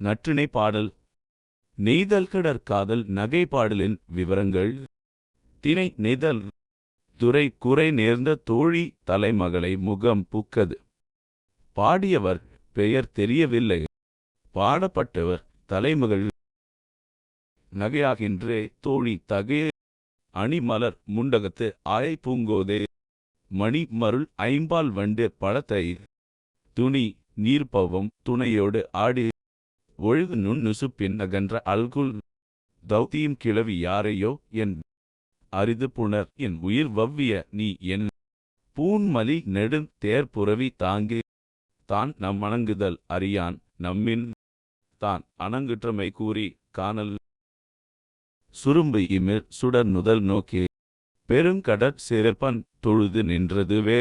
நற்றிணை பாடல். நெய்தல்கடற் காதல் நகை பாடலின் விவரங்கள். திணை நெய்தல். துறை குறை நேர்ந்த தோழி தலைமகளை முகம் புக்கது. பாடியவர் பெயர் தெரியவில்லை. பாடப்பட்டவர் தலைமகள். நகையாகின்றே தோழி தகைய அணிமலர் முண்டகத்து ஆயை பூங்கோதே. மணி மருள் ஐம்பால் வண்டு பழத்தை. துணி நீர்ப்பவம் துணையோடு ஆடி. ஒழுகு நுண் நுசுப்பின் அகன்ற அல்குல் தௌத்தியும் கிளவி யாரையோ என் அரிது புணர் என் உயிர் வவ்விய நீ என் பூன்மலி நெடுந் தேர்புறவி தாங்கி. தான் நம் அணங்குதல் அறியான் நம்மின் தான் அணங்குற்றமை கூறி காணல். சுரும்பு இமிர் சுடர் நுதல் நோக்கி. பெருங்கடற் சிறப்பன் தொழுது நின்றதுவே.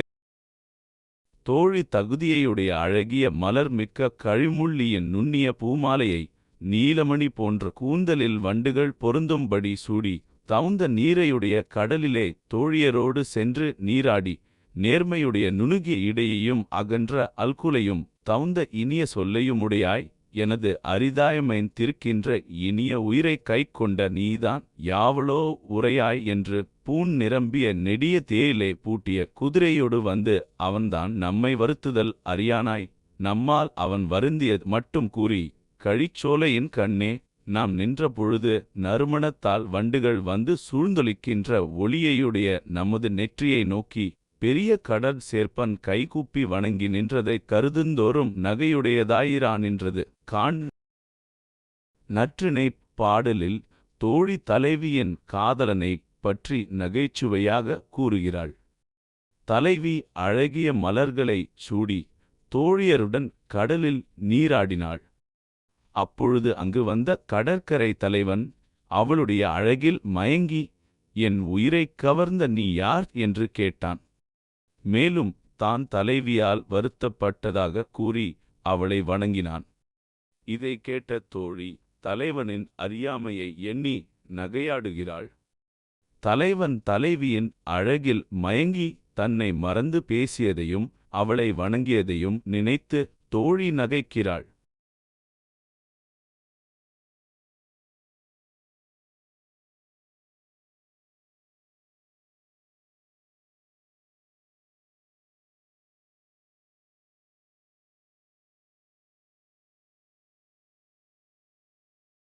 தோழி தகுதியையுடைய அழகிய மலர் மிக்க கழிமுள்ளியின் நுண்ணிய பூமாலையை நீலமணி போன்ற கூந்தலில் வண்டுகள் பொருந்தும்படி சூடி தவுந்த நீரையுடைய கடலிலே தோழியரோடு சென்று நீராடி நேர்மையுடைய நுணுகிய இடையையும் அகன்ற அல்குலையும் தவுந்த இனிய சொல்லையும் உடையாய் எனது அரிதாயமைன் திருக்கின்ற இனிய உயிரை கைக்கொண்ட நீதான் யாவளோ உரையாய் என்று பூண் நிரம்பிய நெடிய தேயிலே பூட்டிய குதிரையோடு வந்து அவன்தான் நம்மை வருத்துதல் அறியானாய். நம்மால் அவன் வருந்தியது மட்டும் கூறி கழிச்சோலையின் கண்ணே நாம் நின்ற பொழுது நறுமணத்தால் வண்டுகள் வந்து சூழ்ந்தொலிக்கின்ற ஒளியையுடைய நமது நெற்றியை நோக்கி பெரிய கடற் சேர்ப்பன் கைகூப்பி வணங்கி நின்றதைக் கருதுந்தோறும் நகையுடையதாயிரா நின்றது. காண் நற்றிணைப் பாடலில் தோழி தலைவியின் காதலனைப் பற்றி நகைச்சுவையாக கூறுகிறாள். தலைவி அழகிய மலர்களைச் சூடி தோழியருடன் கடலில் நீராடினாள். அப்பொழுது அங்கு வந்த கடற்கரை தலைவன் அவளுடைய அழகில் மயங்கி என் உயிரைக் கவர்ந்த நீ யார்? என்று கேட்டான். மேலும் தான் தலைவியால் வருத்தப்பட்டதாக கூறி அவளை வணங்கினான். இதை கேட்ட தோழி தலைவனின் அறியாமையை எண்ணி நகையாடுகிறாள். தலைவன் தலைவியின் அழகில் மயங்கி தன்னை மறந்து பேசியதையும் அவளை வணங்கியதையும் நினைத்து தோழி நகைக்கிறாள்.